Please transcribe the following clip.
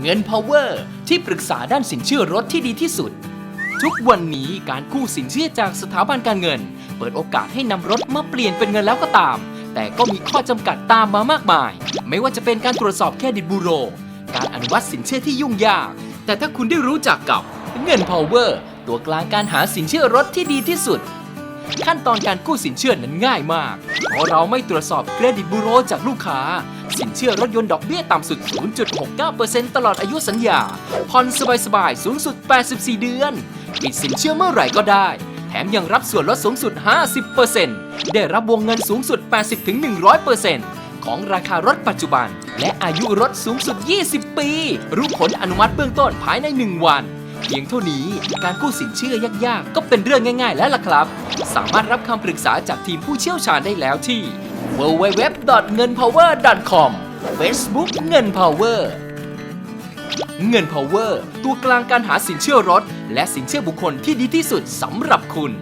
เงิน Power ที่ปรึกษาด้านสินเชื่อรถที่ดีที่สุด ทุกวันนี้การกู้สินเชื่อจากสถาบันการเงิน เปิดโอกาสให้นำรถมาเปลี่ยนเป็นเงินแล้วก็ตาม แต่ก็มีข้อจำกัดตามมามากมาย ไม่ว่าจะเป็นการตรวจสอบเครดิตบูโร การอนุมัติสินเชื่อที่ยุ่งยาก แต่ถ้าคุณได้รู้จักกับเงิน Power ตัวกลางการหาสินเชื่อรถที่ดีที่สุด ขั้นตอนการกู้สินเชื่อนั้นง่ายมากเพราะเราไม่ตรวจสอบเครดิตบูโรจากลูกค้า สินเชื่อรถยนต์ดอกเบี้ยต่ำสุด 0.69%ตลอดอายุสัญญา ผ่อนสบายๆ สูงสุด 84 เดือน ปิดสินเชื่อเมื่อไหร่ก็ได้ แถมยังรับส่วนลดสูงสุด 50%ได้รับวงเงินสูงสุด 80-100%ของราคารถปัจจุบัน และอายุรถสูงสุด 20 ปี รู้ผลอนุมัติเบื้องต้นภายใน 1 วันเพียงเท่านี้การกู้สินเชื่อยากๆ ก็เป็นเรื่องง่าย ๆ แล้วล่ะครับ สามารถรับคำปรึกษาจากทีมผู้เชี่ยวชาญได้แล้วที่ www.ngenpower.com Facebook เงิน Power เงิน Power ตัวกลางการหาสินเชื่อรถ และสินเชื่อบุคคลที่ดีที่สุดสำหรับคุณ